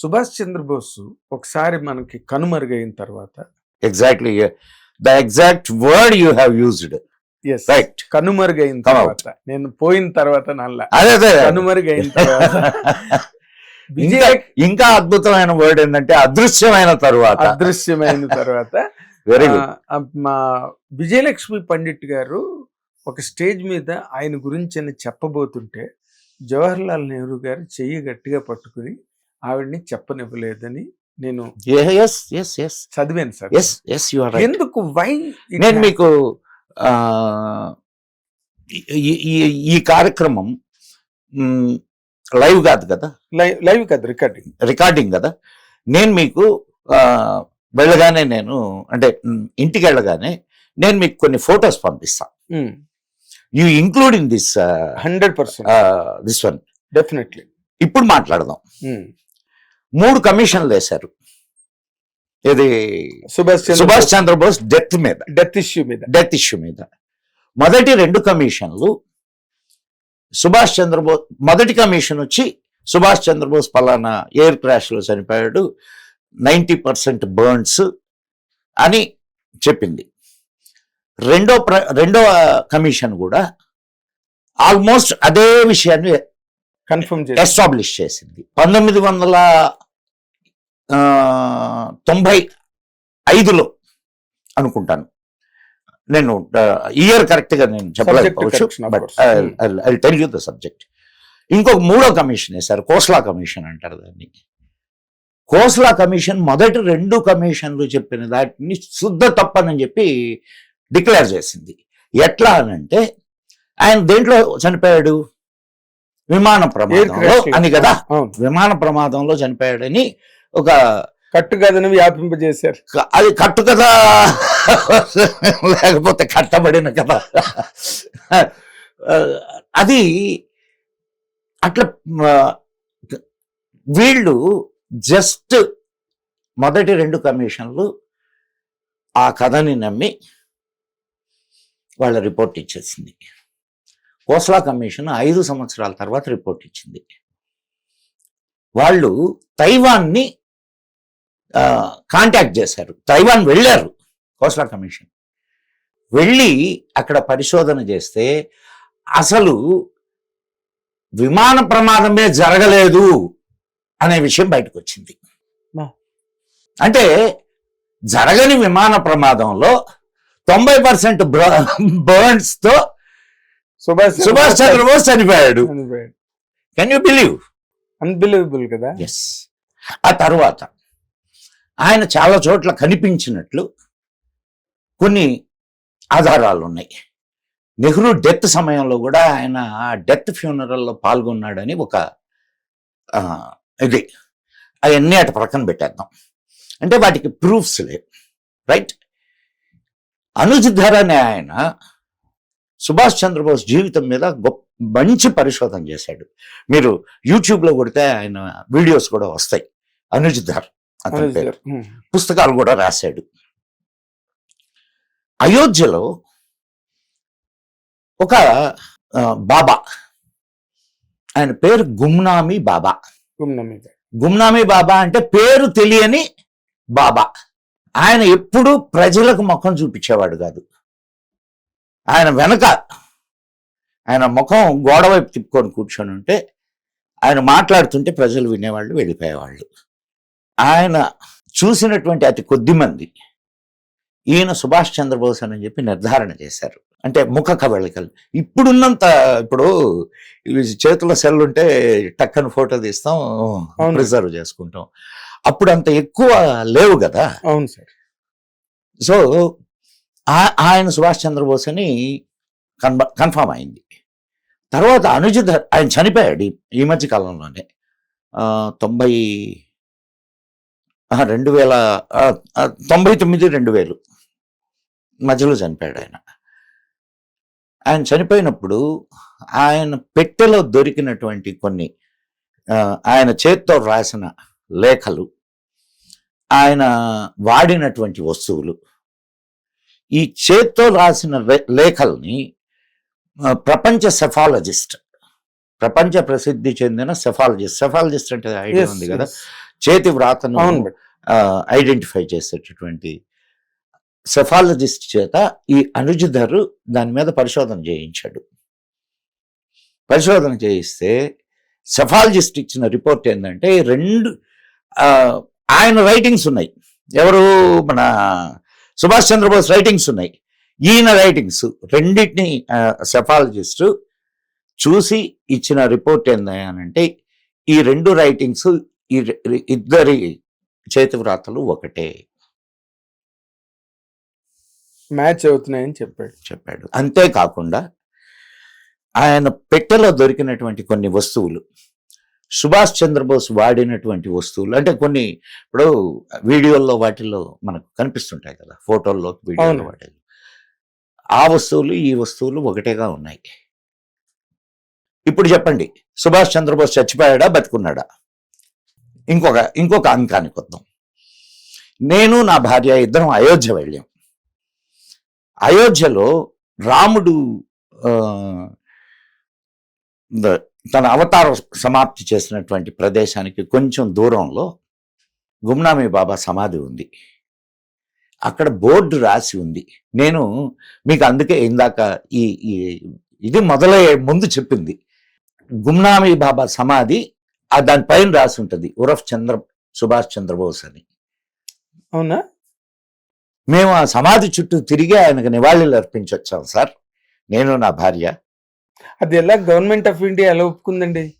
సుభాష్ చంద్రబోస్ ఒకసారి మనకి కనుమరుగైన తర్వాత exactly the exact word you have used yes right కనుమరుగైన. తర్వాత. నేను పోయిన తర్వాత నల్ల. అదే అదే కనుమరుగైన తర్వాత. ఇంకా అద్భుతమైన వర్డ్ ఏంటంటే అదృశ్యమైన తరువాత. అదృశ్యమైన తర్వాత. వెరీ మా విజయలక్ష్మి పండిట్ గారు ఒక స్టేజ్ మీద ఆయన గురించి చెప్పబోతుంటే జవహర్లాల్ నెహ్రూ గారు చెయ్యి గట్టిగా పట్టుకుని ఆవిడ్ని చెప్పనివ్వలేదని నేను చదివాను sir. Yes yes you are right ఎందుకు? వై నేను మీకు ఈ- కార్యక్రమం లైవ్ కాదు కదా? లైవ్ లైవ్ కాదు రికార్డింగ్. రికార్డింగ్ కదా? నేను మీకు వెళ్ళగానే నేను అంటే ఇంటికి వెళ్ళగానే నేను మీకు కొన్ని ఫొటోస్ పంపిస్తాను you include in this hundred percent. This one definitely. ఇప్పుడు మాట్లాడదాం. మూడు కమిషన్లు వేశారు. ఇది సుభాష్ సుభాష్ చంద్రబోస్ డెత్ మీద. డెత్ ఇష్యూ మీద. డెత్ ఇష్యూ మీద. మొదటి రెండు కమిషన్లు సుభాష్ చంద్రబోస్ మొదటి కమిషన్ వచ్చి సుభాష్ చంద్రబోస్ పలానా ఎయిర్ క్రాష్లో చనిపోయాడు. నైంటీ పర్సెంట్ బర్న్స్ అని చెప్పింది. రెండో ప్ర రెండవ కమిషన్ కూడా ఆల్మోస్ట్ అదే విషయాన్ని కన్ఫర్మ్ ఎస్టాబ్లిష్ చేసింది. పంతొమ్మిది వందల తొంభై ఐదులో అనుకుంటాను. నేను ఇయర్ కరెక్ట్గా నేను చెప్పలేకపోవచ్చు but. I tell you the subject ఇంకొక మూడో కమిషన్ వేశారు కోస్లా కమిషన్ అంటారు దాన్ని. కోస్లా కమిషన్ మొదటి రెండు కమిషన్లు చెప్పిన దాటిని శుద్ధ తప్పనని చెప్పి డిక్లేర్ చేసింది. ఎట్లా అనంటే ఆయన దేంట్లో చనిపోయాడు? విమాన ప్రమాదంలో అని కదా. విమాన ప్రమాదంలో చనిపోయాడని ఒక కట్టు కథను వ్యాపింపజేశారు అది కట్టు కదా లేకపోతే కట్టబడిన కదా అది అట్లా వీళ్ళు జస్ట్ మొదటి రెండు కమిషన్లు ఆ కథని నమ్మి వాళ్ళ రిపోర్ట్ ఇచ్చేసింది. కోస్లా కమిషన్ ఐదు సంవత్సరాల తర్వాత రిపోర్ట్ ఇచ్చింది. వాళ్ళు తైవాన్ని కాంటాక్ట్ చేశారు. తైవాన్ వెళ్ళారు కోస్లా కమిషన్. వెళ్ళి అక్కడ పరిశోధన చేస్తే అసలు విమాన ప్రమాదమే జరగలేదు అనే విషయం బయటకు వచ్చింది. అంటే జరగని విమాన ప్రమాదంలో తొంభై పర్సెంట్ బర్న్స్తో సుభాష్ సుభాష్ చంద్రబోస్ చనిపోయాడు. కెన్ యూ బిలీవ్ అన్బిలీవబుల్ కదా? ఎస్ ఆ తర్వాత ఆయన చాలా చోట్ల కనిపించినట్లు కొన్ని ఆధారాలు ఉన్నాయి. నెహ్రూ డెత్ సమయంలో కూడా ఆయన డెత్ ఫ్యూనరల్లో పాల్గొన్నాడని ఒక ఆ, ఇది. అవన్నీ అటు పక్కన పెట్టేద్దాం. అంటే వాటికి ప్రూఫ్స్ లేవు. రైట్ అనుజ్ ధర్ అనే ఆయన సుభాష్ చంద్రబోస్ జీవితం మీద గొప్ప మంచి పరిశోధన చేశాడు. మీరు యూట్యూబ్లో కొడితే ఆయన వీడియోస్ కూడా వస్తాయి. అనుజ్ ధర్ అతని పేరు. పుస్తకాలు కూడా రాశాడు. అయోధ్యలో ఒక బాబా ఆయన పేరు గుమ్నామీ బాబా. గుమ్నామీ బాబా అంటే పేరు తెలియని బాబా. ఆయన ఎప్పుడూ ప్రజలకు ముఖం చూపించేవాడు కాదు. ఆయన వెనక ఆయన ముఖం గోడ వైపు తిప్పుకొని కూర్చొని ఉంటే ఆయన మాట్లాడుతుంటే ప్రజలు వినేవాళ్ళు వెళ్ళిపోయేవాళ్ళు. ఆయన చూసినటువంటి అతి కొద్ది మంది ఈయన సుభాష్ చంద్రబోస్ అని చెప్పి నిర్ధారణ చేశారు. అంటే ముఖ కవళికలు. ఇప్పుడున్నంత ఇప్పుడు చేతుల సెల్ ఉంటే టక్కన ఫోటో తీస్తాం అవును. ప్రిజర్వ్ చేసుకుంటాం. అప్పుడు అంత ఎక్కువ లేవు కదా? అవును సార్. సో ఆయన సుభాష్ చంద్రబోస్ అని కన్ఫ కన్ఫామ్ అయింది. తర్వాత అనుజిత్ ఆయన చనిపోయాడు ఈ- మధ్య కాలంలోనే. తొంభై రెండు వేల తొంభై తొమ్మిది రెండు వేలు మధ్యలో చనిపోయాడు ఆయన. ఆయన చనిపోయినప్పుడు ఆయన పెట్టెలో దొరికినటువంటి కొన్ని ఆయన చేత్తో రాసిన లేఖలు ఆయన వాడినటువంటి వస్తువులు ఈ చేత్తో రాసిన లేఖల్ని ప్రపంచ సెఫాలజిస్ట్ ప్రపంచ ప్రసిద్ధి చెందిన సెఫాలజిస్ట్ సెఫాలజిస్ట్ అంటే ఐడియా ఉంది కదా. చేతి వ్రాతను ఐడెంటిఫై చేసేటటువంటి సెఫాలజిస్ట్ చేత ఈ అనుజధరు దాని మీద పరిశోధన చేయించాడు. పరిశోధన చేయిస్తే సెఫాలజిస్ట్ ఇచ్చిన రిపోర్ట్ ఏంటంటే రెండు ఆయన రైటింగ్స్ ఉన్నాయి. ఎవరు? మన సుభాష్ చంద్రబోస్ రైటింగ్స్ ఉన్నాయి. ఈయన రైటింగ్స్ రెండింటిని సెఫాలజిస్ట్ చూసి ఇచ్చిన రిపోర్ట్ ఏంటంటే ఈ రెండు రైటింగ్స్ ఈ ఇద్దరి చేతి వ్రాతలు ఒకటే. మ్యాచ్ అవుతున్నాయని చెప్పాడు. చెప్పాడు. అంతేకాకుండా ఆయన పెట్టెలో దొరికినటువంటి కొన్ని వస్తువులు సుభాష్ చంద్రబోస్ వాడినటువంటి వస్తువులు. అంటే కొన్ని ఇప్పుడు వీడియోల్లో వాటిల్లో మనకు కనిపిస్తుంటాయి కదా ఫోటోల్లో వీడియోలో. వాటిల్లో. ఆ వస్తువులు ఈ వస్తువులు ఒకటేగా ఉన్నాయి. ఇప్పుడు చెప్పండి సుభాష్ చంద్రబోస్ చచ్చిపోయాడా బతికున్నాడా? ఇంకొక ఇంకొక అంకానికి వద్దాం నేను నా భార్య ఇద్దరం అయోధ్య వెళ్ళాం. అయోధ్యలో రాముడు తన అవతార సమాప్తి చేసినటువంటి ప్రదేశానికి కొంచెం దూరంలో గుమ్నామీ బాబా సమాధి ఉంది. అక్కడ బోర్డు రాసి ఉంది. నేను మీకు అందుకే ఇందాక ఈ ఇది మొదలయ్యే ముందు చెప్పింది. గుమ్నామీ బాబా సమాధి ఆ దానిపైన రాసి ఉంటుంది ఉరఫ్ చంద్ర సుభాష్ చంద్రబోస్ అని. అవునా? మేము ఆ సమాధి చుట్టూ తిరిగి ఆయనకు నివాళులు అర్పించొచ్చాం సార్. నేను నా భార్య అది ఎలా గవర్నమెంట్ ఆఫ్ ఇండియా ఎలా ఒప్పుకుందండి?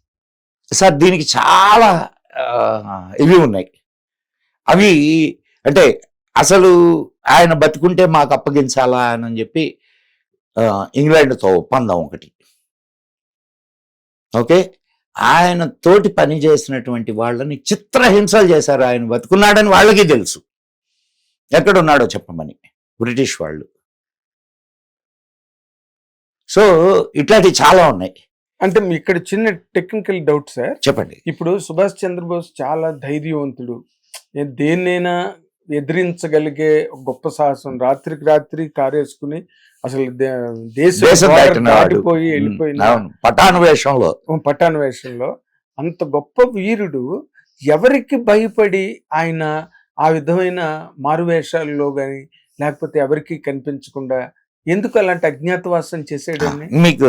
సార్ దీనికి చాలా ఇవి ఉన్నాయి. అవి అంటే అసలు ఆయన బతుకుంటే మాకు అప్పగించాలా అని చెప్పి ఇంగ్లాండ్తో ఒప్పందం ఒకటి. ఓకే? ఆయన తోటి పని చేసినటువంటి వాళ్ళని చిత్రహింసలు చేశారు ఆయన బతుకున్నాడని వాళ్ళకి తెలుసు. ఎక్కడున్నాడో చెప్పమని. బ్రిటిష్ వాళ్ళు. సో ఇట్లాంటివి చాలా ఉన్నాయి. అంటే మీ ఇక్కడ చిన్న టెక్నికల్ డౌట్ సార్ చెప్పండి. ఇప్పుడు సుభాష్ చంద్రబోస్ చాలా ధైర్యవంతుడు. దేన్నైనా ఎదిరించగలిగే గొప్ప సాహసం రాత్రికి రాత్రి కారేసుకుని అసలు దేశం. దాటిపోయి వెళ్ళిపోయిన అవును. పటాను వేషంలో. పట్టాణ వేషంలో అంత గొప్ప వీరుడు ఎవరికి భయపడి ఆయన ఆ విధమైన మారువేషాల్లో గాని లేకపోతే ఎవరికి కనిపించకుండా ఎందుకు అలాంటి అజ్ఞాతవాసం చేసేయడాన్ని మీకు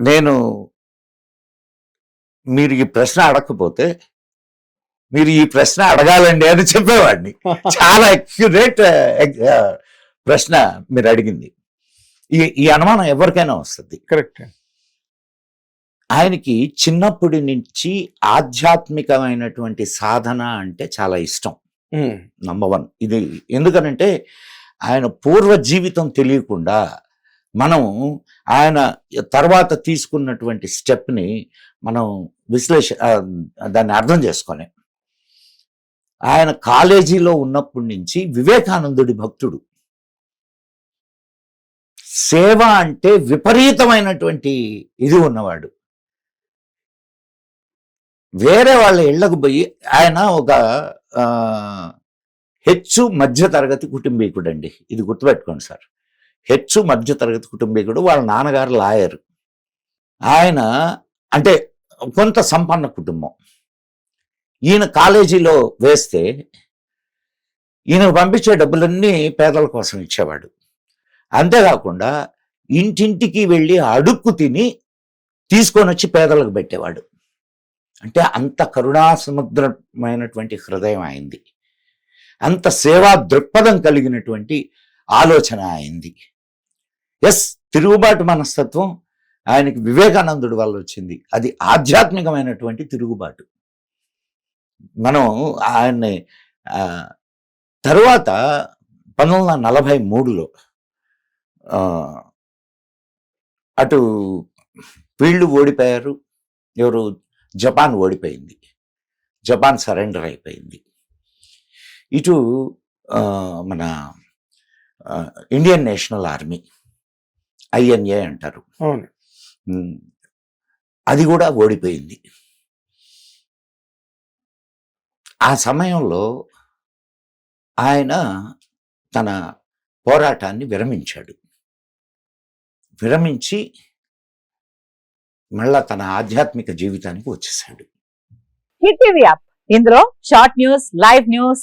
నేను మీరు ఈ ప్రశ్న అడగకపోతే మీరు ఈ ప్రశ్న అడగాలండి అని చెప్పేవాడిని. చాలా అక్యురేట్ ప్రశ్న మీరు అడిగింది. ఈ ఈ అనుమానం ఎవరికైనా వస్తుంది. కరెక్ట్ ఆయనకి చిన్నప్పటి నుంచి ఆధ్యాత్మికమైనటువంటి సాధన అంటే చాలా ఇష్టం. నంబర్ వన్ ఇది ఎందుకనంటే ఆయన పూర్వ జీవితం తెలియకుండా మనం ఆయన తర్వాత తీసుకున్నటువంటి స్టెప్ని మనం విశ్లేష దాన్ని అర్థం చేసుకొని ఆయన కాలేజీలో ఉన్నప్పటి నుంచి వివేకానందుడి భక్తుడు. సేవ అంటే విపరీతమైనటువంటి ఇది ఉన్నవాడు. వేరే వాళ్ళ ఇళ్ళకు పోయి ఆయన ఒక హెచ్చు మధ్య తరగతి కుటుంబీకుడు అండి ఇది గుర్తుపెట్టుకోండి సార్. హెచ్చు మధ్య తరగతి కుటుంబీకుడు వాళ్ళ నాన్నగారు లాయర్. ఆయన అంటే కొంత సంపన్న కుటుంబం. ఈయన కాలేజీలో వేస్తే ఈయన పంపించే డబ్బులన్నీ పేదల కోసం ఇచ్చేవాడు. అంతేకాకుండా ఇంటింటికి వెళ్ళి అడుక్కు తిని తీసుకొని వచ్చి పేదలకు పెట్టేవాడు. అంటే అంత కరుణాసముద్రమైనటువంటి హృదయం అయింది అంత సేవా దృక్పథం కలిగినటువంటి ఆలోచన అయింది. ఎస్ తిరుగుబాటు మనస్తత్వం ఆయనకి వివేకానందుడి వల్ల వచ్చింది. అది ఆధ్యాత్మికమైనటువంటి తిరుగుబాటు. మనం ఆయన్ని తరువాత పంతొమ్మిది వందల నలభై మూడులో అటు వీళ్ళు ఓడిపోయారు. ఎవరు? జపాన్ ఓడిపోయింది. జపాన్ సరెండర్ అయిపోయింది. ఇటు మన ఇండియన్ నేషనల్ ఆర్మీ ఐఎన్ఏ అంటారు. అది కూడా ఓడిపోయింది. ఆ సమయంలో ఆయన తన పోరాటాన్ని విరమించాడు. విరమించి మళ్ళా తన ఆధ్యాత్మిక జీవితానికి వచ్చేసాడు. Hit TV app. ఇందులో short news live news